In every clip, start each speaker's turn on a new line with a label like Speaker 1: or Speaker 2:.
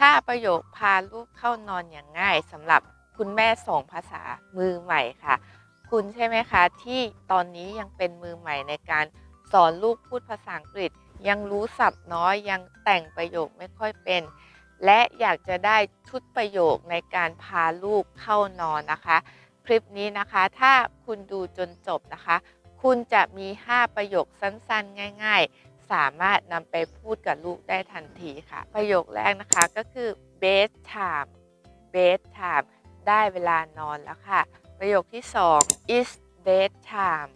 Speaker 1: 5 ประโยคพาลูกเข้านอนอย่างง่ายสำหรับคุณแม่สองภาษามือใหม่ค่ะ คุณใช่ไหมคะ ที่ตอนนี้ยังเป็นมือใหม่ในการสอนลูกพูดภาษาอังกฤษ ยังรู้ศัพท์น้อยยังแต่งประโยคไม่ค่อยเป็น และอยากจะได้ชุดประโยคในการพาลูกเข้านอนนะคะ คลิปนี้นะคะถ้าคุณดูจนจบนะคะ คุณจะมี 5 ประโยคสั้นๆ ง่าย ๆ สามารถนำไปพูดกับลูกได้ทันทีค่ะ ประโยคแรกนะคะก็คือ bed time bed time ได้เวลานอนแล้วค่ะ ประโยคที่ 2 is bed time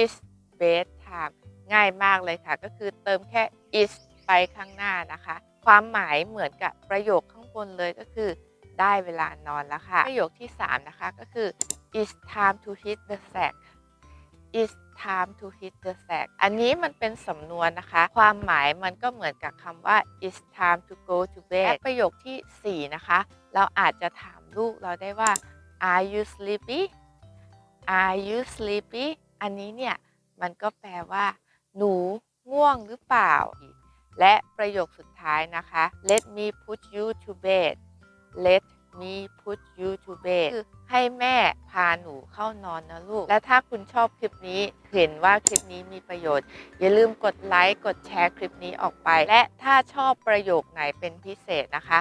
Speaker 1: is bed time ง่ายมากเลยค่ะ ก็คือเติมแค่ is ไปข้างหน้านะคะ ความหมายเหมือนกับประโยคข้างบนเลยก็คือ ได้เวลานอนแล้วค่ะ ประโยคที่ 3 นะคะก็คือ it's time to hit the sack it's time to hit the sack อันนี้มันเป็นสำนวนนะคะ ความหมายมันก็เหมือนกับคำว่า it's time to go to bed และประโยคทีสี่ 4 นะคะ เราอาจจะถามลูกเราได้ว่า are you sleepy are you sleepy อันนี้เนี่ย มันก็แปลว่า หนูง่วงหรือเปล่า และประโยคสุดท้ายนะคะ let me put you to bed let me put you to bed คือให้แม่พาหนูเข้านอนนะลูก และถ้าคุณชอบคลิปนี้เห็นว่าคลิปนี้มีประโยชน์ อย่าลืมกดไลค์กดแชร์คลิปนี้ออกไป และถ้าชอบประโยคไหนเป็นพิเศษนะคะ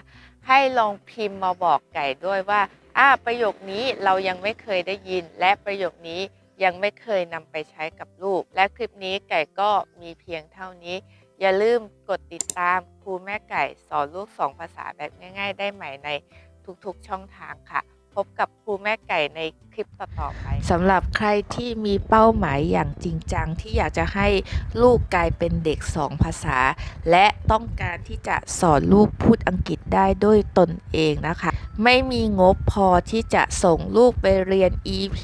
Speaker 1: ให้ลองพิมพ์มาบอกไก่ด้วยว่าอ่าประโยคนี้เรายังไม่เคยได้ยิน และประโยคนี้ยังไม่เคยนำไปใช้กับลูก และคลิปนี้ไก่ก็มีเพียงเท่านี้ อย่าลืมกดติดตามครูแม่ไก่สอนลูกสองภาษาแบบง่าย ๆ ได้ใหม่ใน ทุกๆช่องทางค่ะ พบกับครูแม่ไก่ในคลิปต่อๆไปสำหรับใครที่มีเป้าหมายอย่างจริงจังที่อยากจะให้ลูกกลายเป็นเด็กสองภาษา และต้องการที่จะสอนลูกพูดอังกฤษได้ด้วยตนเองนะคะ ไม่มีงบพอที่จะส่งลูกไปเรียน EP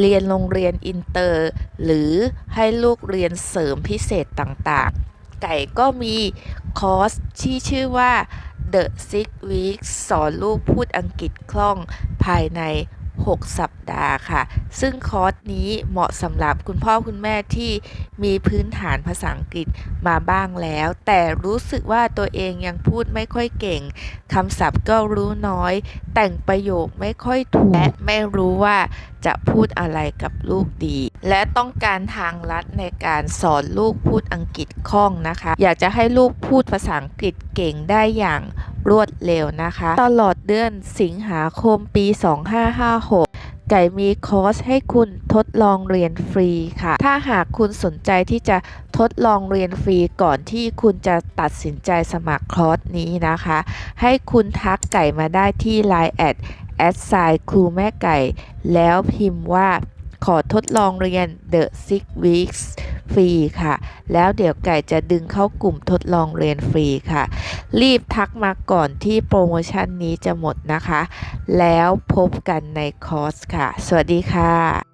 Speaker 1: เรียนโรงเรียนอินเตอร์ หรือให้ลูกเรียนเสริมพิเศษต่างๆ ไก่ก็มีคอร์สที่ชื่อว่า The Six Weeks สอนลูกพูดอังกฤษคล่องภายใน 6 สัปดาห์ค่ะ ซึ่งคอร์สนี้เหมาะสำหรับคุณพ่อคุณแม่ที่มีพื้นฐานภาษาอังกฤษมาบ้างแล้ว แต่รู้สึกว่าตัวเองยังพูดไม่ค่อยเก่งคำศัพท์ก็รู้น้อย แต่งประโยคไม่ค่อยถูกและไม่รู้ว่าจะพูดอะไรกับลูกดี และต้องการทางลัดในการสอนลูกพูดอังกฤษคล่องนะคะ อยากจะให้ลูกพูดภาษาอังกฤษเก่งได้อย่าง รวดเร็วนะคะ ตลอดเดือนสิงหาคมปี 2556ไก่มีคอร์สให้คุณทดลองเรียนฟรีค่ะ ถ้าหากคุณสนใจที่จะทดลองเรียนฟรีก่อนที่คุณจะตัดสินใจสมัครคอร์สนี้นะคะ ให้คุณทักไก่มาได้ที่ Line แอดแอดไซครูแม่ไก่ แล้วพิมพ์ว่าขอทดลองเรียน The Six Weeks ฟรีค่ะ แล้วเดี๋ยวไก่จะดึงเข้ากลุ่มทดลองเรียนฟรีค่ะ รีบทักมาก่อนที่โปรโมชั่นนี้จะหมดนะคะ แล้วพบกันในคอร์สค่ะ สวัสดีค่ะ